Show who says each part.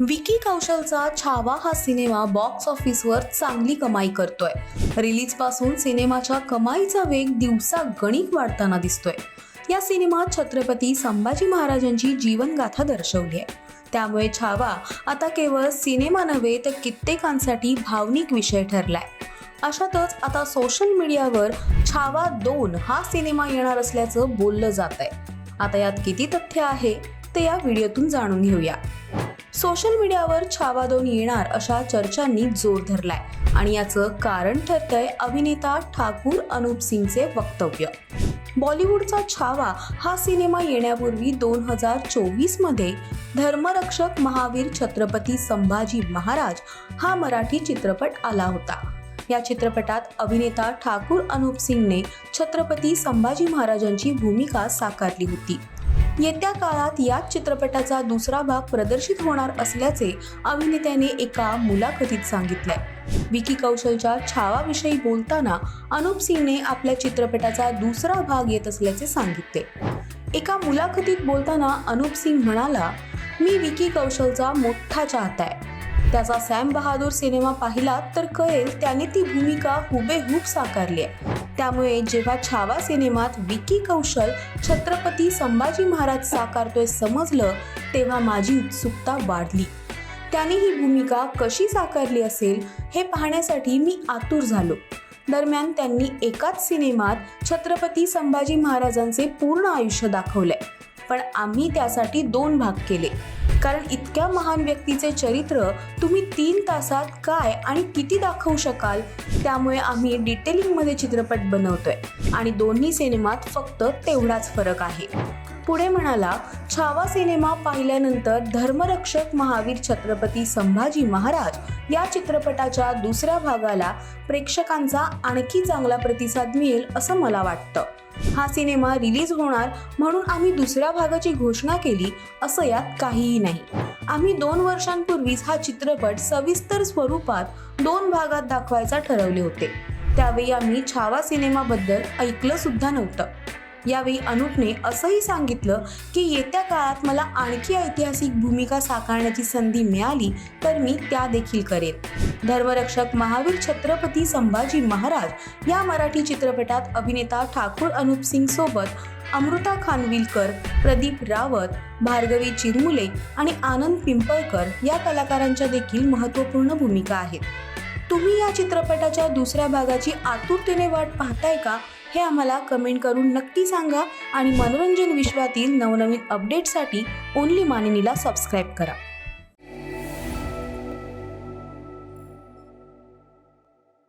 Speaker 1: विकी कौशलचा छावा हा cinema box ऑफिसवर चांगली कमाई करतोय. रिलीजपासून सिनेमाच्या कमाईचा वेग दिवसा गणित वाढताना दिसतोय. या सिनेमात छत्रपती संभाजी महाराजांची जीवनगाथा दर्शवली आहे. त्यामुळे छावा आता केवळ सिनेमा नव्हे तर कित्येकांसाठी भावनिक विषय ठरलाय. अशातच आता सोशल मीडियावर छावा दोन हा सिनेमा येणार असल्याचं बोललं जात आहे आता यात किती तथ्य आहे ते या व्हिडिओतून जाणून घेऊया. सोशल मीडियावर छावा दोन येणार अशा चर्चांनी जोर धरलाय. आणि याचं कारण ठरतंय अभिनेता ठाकूर अनुप सिंगचे वक्तव्य. बॉलिवूडचा छावा हा सिनेमा येण्यापूर्वी दोन हजार चोवीसमध्ये धर्मरक्षक महावीर छत्रपती संभाजी महाराज हा मराठी चित्रपट आला होता. या चित्रपटात अभिनेता ठाकूर अनुप सिंगने छत्रपती संभाजी महाराजांची भूमिका साकारली होती. येत्या काळात याच चित्रपटाचा दुसरा भाग प्रदर्शित होणार असल्याचे अभिनेत्याने एका मुलाखतीत सांगितलंय. विकी कौशलच्या छावाविषयी बोलताना अनुप सिंगने आपल्या चित्रपटाचा दुसरा भाग येत असल्याचे सांगितले. एका मुलाखतीत बोलताना अनुप सिंग म्हणाला मी विकी कौशलचा मोठा चाहता आहे. त्याचा सॅम बहादूर सिनेमा पाहिला तर कळेल त्याने ती भूमिका हुबेहूब साकारली आहे. त्यामुळे जेव्हा छावा सिनेमात विकी कौशल छत्रपती संभाजी महाराज साकारतोय समजलं तेव्हा माझी उत्सुकता वाढली. त्याने ही भूमिका कशी साकारली असेल हे पाहण्यासाठी मी आतुर झालो. दरम्यान त्यांनी एकाच सिनेमात छत्रपती संभाजी महाराजांचे पूर्ण आयुष्य दाखवलंय. पण आम्ही त्यासाठी दोन भाग केले. कारण इतक्या महान व्यक्तीचे चरित्र तुम्ही तीन तासात काय आणि किती दाखवू शकाल त्यामुळे आम्ही डिटेलिंगमध्ये चित्रपट बनवतोय. आणि दोन्ही सिनेमात फक्त तेवढाच फरक आहे. पुढे म्हणाला छावा सिनेमा पाहिल्यानंतर धर्मरक्षक महावीर छत्रपती संभाजी महाराज या चित्रपटाच्या दुसऱ्या भागाला प्रेक्षकांचा आणखी चांगला प्रतिसाद मिळेल असं मला वाटतं. हा सिनेमा रिलीज होणार म्हणून आम्ही दुसऱ्या भागाची घोषणा केली असं यात काहीही नाही. आम्ही दोन वर्षांपूर्वीच हा चित्रपट सविस्तर स्वरूपात दोन भागात दाखवायचा ठरवले होते. त्यावेळी आम्ही छावा सिनेमाबद्दल ऐकलं सुद्धा नव्हतं. यावेळी अनुपने असंही सांगितलं की येत्या काळात मला आणखी ऐतिहासिक भूमिका साकारण्याची संधी मिळाली तर मी त्या देखील करेन. धर्मरक्षक महावीर छत्रपती संभाजी महाराज या मराठी चित्रपटात अभिनेता ठाकूर अनुप सिंग सोबत अमृता खानविलकर प्रदीप रावत भार्गवी चिरमुले आणि आनंद पिंपळकर या कलाकारांच्या देखील महत्त्वपूर्ण भूमिका आहेत. तुम्ही या चित्रपटाच्या दुसऱ्या भागाची आतुरतेने वाट पाहताय का? हे आम्हाला कमेंट करून नक्की सांगा आणि मनोरंजन विश्वातील नवनवीन अपडेटसाठी ओनली मानिनीला सबस्क्राईब करा.